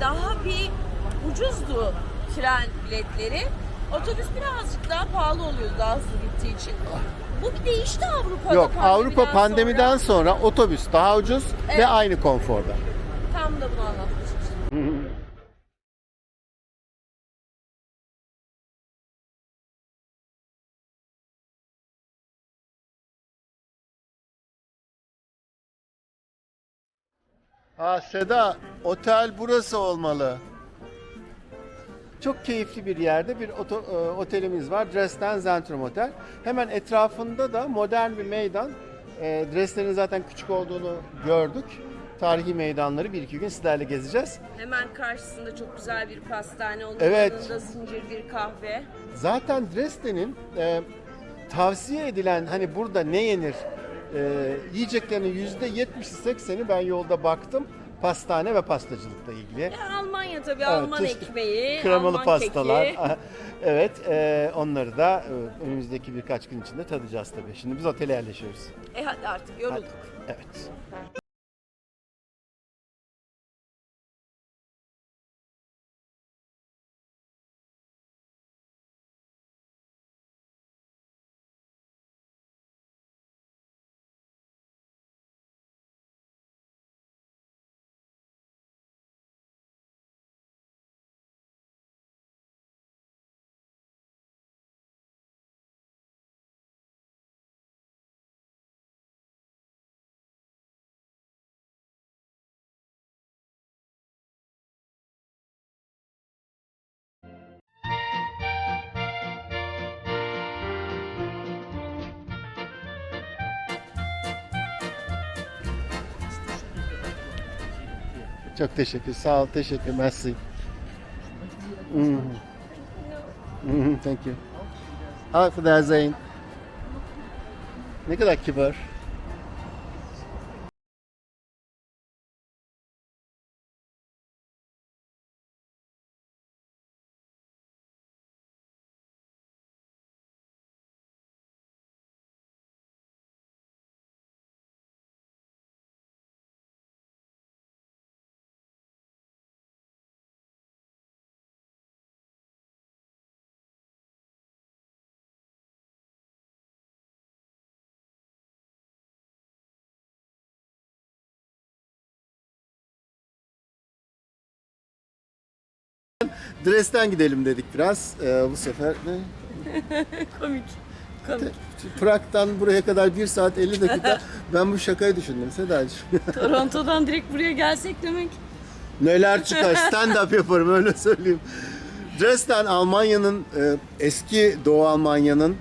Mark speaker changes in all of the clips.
Speaker 1: daha bir ucuzdu tren biletleri. Otobüs birazcık daha pahalı oluyordu daha hızlı gittiği için. Bu bir değişti Avrupa'da
Speaker 2: Yok
Speaker 1: pandemiden
Speaker 2: Avrupa pandemiden
Speaker 1: sonra.
Speaker 2: sonra otobüs daha ucuz ve
Speaker 1: Evet.
Speaker 2: aynı konforda.
Speaker 1: Tam da bunu anlatmak
Speaker 2: Ha Seda, otel burası olmalı. Çok keyifli bir yerde bir oto- e, otelimiz var. Dresden Zentrum Otel. Hemen etrafında da modern bir meydan. E, Dresden'in zaten küçük olduğunu gördük. Tarihi meydanları bir iki gün sizlerle gezeceğiz.
Speaker 1: Hemen karşısında çok güzel bir pastane, onun
Speaker 2: Evet.
Speaker 1: yanında zincir bir kahve.
Speaker 2: Zaten Dresden'in e, tavsiye edilen hani burada ne yenir e, yiyeceklerinin yüzde 70'i 80'i ben yolda baktım pastane ve pastacılıkla ilgili.
Speaker 1: Ya Almanya tabii
Speaker 2: Evet,
Speaker 1: Alman
Speaker 2: çeşitli
Speaker 1: ekmeği,
Speaker 2: Kremalı
Speaker 1: Alman
Speaker 2: pastalar.
Speaker 1: keki.
Speaker 2: evet, e, onları da e, önümüzdeki birkaç gün içinde tadacağız tabii. Şimdi biz otele yerleşiyoruz.
Speaker 1: E hadi artık yorulduk.
Speaker 2: Evet. Çok teşekkür. Sağ ol. Teşekkür. Merci. Mhm. Mhm, Thank you. Affedersin. Ne kadar kibar. Dresden gidelim dedik biraz. Ee, bu sefer ne?
Speaker 1: Komik. Komik.
Speaker 2: Prag'dan buraya kadar 1 saat 50 dakika. ben bu şakayı düşündüm Sedacığım.
Speaker 1: Toronto'dan direkt buraya gelsek demek.
Speaker 2: Neler çıkar stand up yaparım öyle söyleyeyim. Dresden Almanya'nın e, eski Doğu Almanya'nın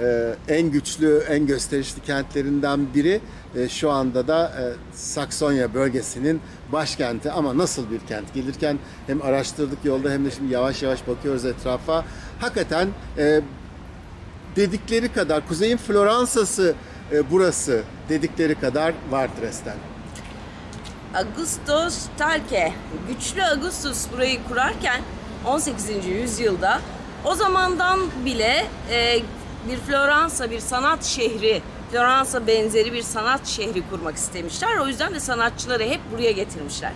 Speaker 2: e, en güçlü, en gösterişli kentlerinden biri. E, şu anda da e, Saksonya bölgesinin başkenti ama nasıl bir kent? Gelirken hem araştırdık yolda hem de şimdi yavaş yavaş bakıyoruz etrafa. Hakikaten e, dedikleri kadar Kuzey'in Floransa'sı e, burası dedikleri kadar var Dresden.
Speaker 1: Augustus Talke, güçlü Augustus burayı kurarken 18. yüzyılda o zamandan bile e, bir Floransa, bir sanat şehri, Floransa benzeri bir sanat şehri kurmak istemişler. O yüzden de sanatçıları hep buraya getirmişler.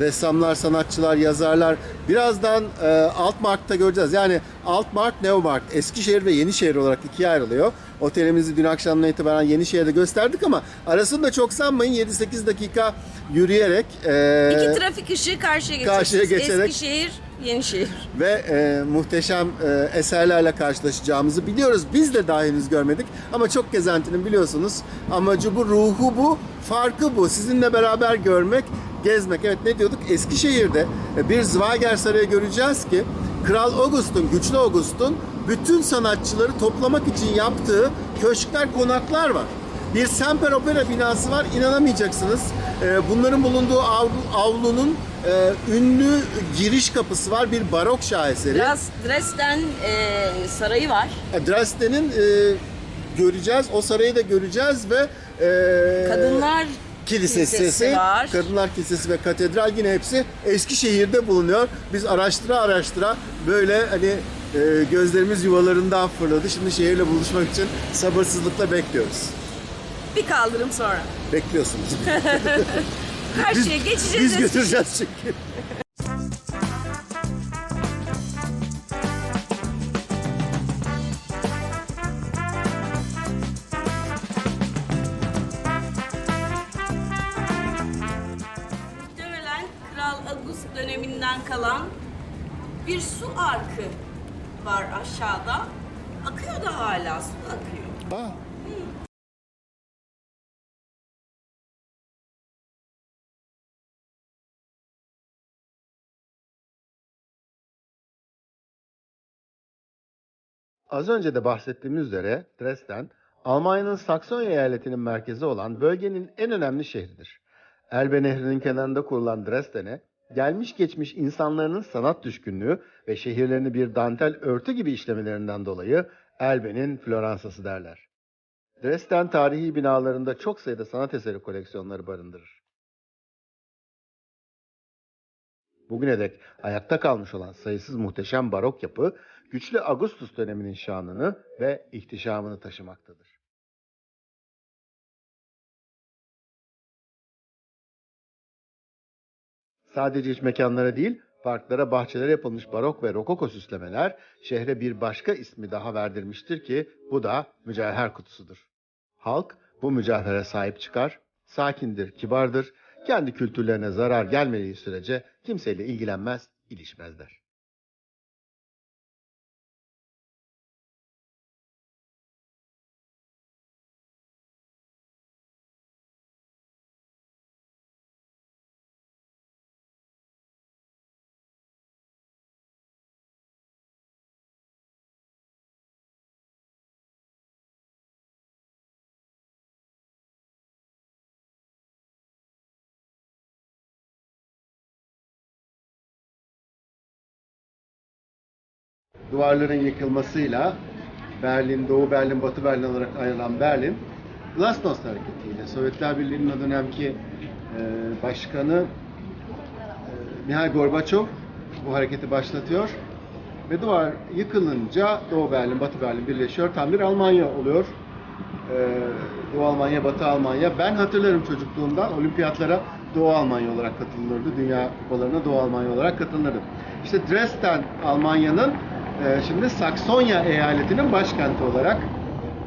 Speaker 2: ressamlar, sanatçılar, yazarlar. Birazdan e, Altmark'ta göreceğiz. Yani Altmark, Neumark, Eskişehir ve Yenişehir olarak ikiye ayrılıyor. Otelimizi dün akşamdan itibaren Yenişehir'de gösterdik ama arasını da çok sanmayın 7-8 dakika yürüyerek e,
Speaker 1: İki trafik ışığı karşıya
Speaker 2: karşıya geçerek-
Speaker 1: Eskişehir, Yenişehir.
Speaker 2: ve e, muhteşem e, eserlerle karşılaşacağımızı biliyoruz. Biz de daha henüz görmedik ama çok gezentinin biliyorsunuz amacı bu, ruhu bu, farkı bu. Sizinle beraber görmek, gezmek. Evet ne diyorduk? Eskişehir'de e, bir Zweigert Sarayı göreceğiz ki Kral August'un, güçlü August'un bütün sanatçıları toplamak için yaptığı köşkler, konaklar var. Bir Semper Opera binası var. inanamayacaksınız. Ee, Bunların bulunduğu avlu- avlunun e, ünlü giriş kapısı var. Bir barok şaheseri.
Speaker 1: Biraz Dresden e, sarayı var.
Speaker 2: E, Dresden'in göreceğiz. O sarayı da göreceğiz ve
Speaker 1: Kadınlar
Speaker 2: Kilisesi,
Speaker 1: Kilisesi var.
Speaker 2: Kadınlar Kilisesi ve Katedral yine hepsi Eskişehir'de bulunuyor. Biz araştıra araştıra böyle hani gözlerimiz yuvalarından fırladı. Şimdi şehirle buluşmak için sabırsızlıkla bekliyoruz.
Speaker 1: Bir kaldırım sonra.
Speaker 2: Bekliyorsunuz.
Speaker 1: Her şeye geçeceğiz.
Speaker 2: Biz götüreceğiz çünkü.
Speaker 1: Muhtemelen Kral Agus döneminden kalan bir su arkı var aşağıda. Akıyor da hala, su akıyor.
Speaker 2: Ha, Az önce de bahsettiğimiz üzere Dresden, Almanya'nın Saksonya eyaletinin merkezi olan bölgenin en önemli şehridir. Elbe Nehri'nin kenarında kurulan Dresden'e, gelmiş geçmiş insanların sanat düşkünlüğü ve şehirlerini bir dantel örtü gibi işlemelerinden dolayı Elbe'nin Floransa'sı derler. Dresden tarihi binalarında çok sayıda sanat eseri koleksiyonları barındırır. Bugüne dek ayakta kalmış olan sayısız muhteşem barok yapı, güçlü Augustus döneminin şanını ve ihtişamını taşımaktadır. Sadece iç mekanlara değil, parklara, bahçelere yapılmış barok ve rokoko süslemeler şehre bir başka ismi daha verdirmiştir ki bu da mücevher kutusudur. Halk bu mücevhere sahip çıkar, sakindir, kibardır, kendi kültürlerine zarar gelmediği sürece kimseyle ilgilenmez, ilişmezler. Duvarların yıkılmasıyla Berlin, Doğu Berlin, Batı Berlin olarak ayrılan Berlin, Glasnost hareketiyle Sovyetler Birliği'nin o dönemki e, başkanı e, Mihail Gorbaçov bu hareketi başlatıyor ve duvar yıkılınca Doğu Berlin, Batı Berlin birleşiyor. Tam bir Almanya oluyor. E, Doğu Almanya, Batı Almanya. Ben hatırlarım çocukluğumdan olimpiyatlara Doğu Almanya olarak katılınırdı. Dünya kupalarına Doğu Almanya olarak katılınırdı. İşte Dresden Almanya'nın e, şimdi Saksonya eyaletinin başkenti olarak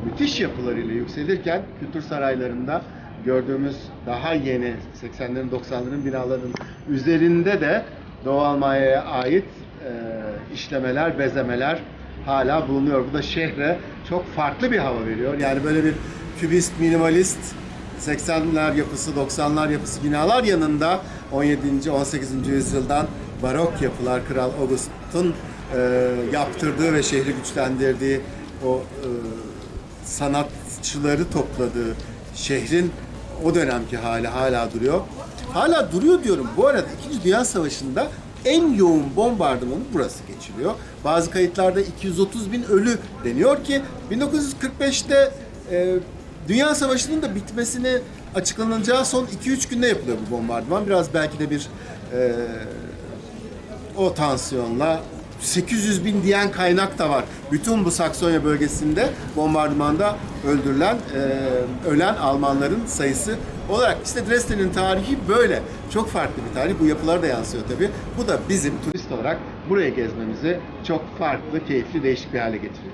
Speaker 2: müthiş yapılarıyla yükselirken kültür saraylarında gördüğümüz daha yeni 80'lerin 90'ların binalarının üzerinde de Doğu Almanya'ya ait e, işlemeler, bezemeler hala bulunuyor. Bu da şehre çok farklı bir hava veriyor. Yani böyle bir kübist, minimalist 80'ler yapısı, 90'lar yapısı binalar yanında 17. 18. yüzyıldan barok yapılar Kral August'un yaptırdığı ve şehri güçlendirdiği o e, sanatçıları topladığı şehrin o dönemki hali hala duruyor. Hala duruyor diyorum. Bu arada 2. Dünya Savaşı'nda en yoğun bombardımanı burası geçiriyor. Bazı kayıtlarda 230 bin ölü deniyor ki 1945'te e, Dünya Savaşı'nın da bitmesini açıklanacağı son 2-3 günde yapılıyor bu bombardıman. Biraz belki de bir e, o tansiyonla 800 bin diyen kaynak da var. Bütün bu Saksonya bölgesinde bombardımanda öldürülen, e, ölen Almanların sayısı olarak. işte Dresden'in tarihi böyle. Çok farklı bir tarih. Bu yapılara da yansıyor tabii. Bu da bizim turist olarak buraya gezmemizi çok farklı, keyifli, değişik bir hale getiriyor.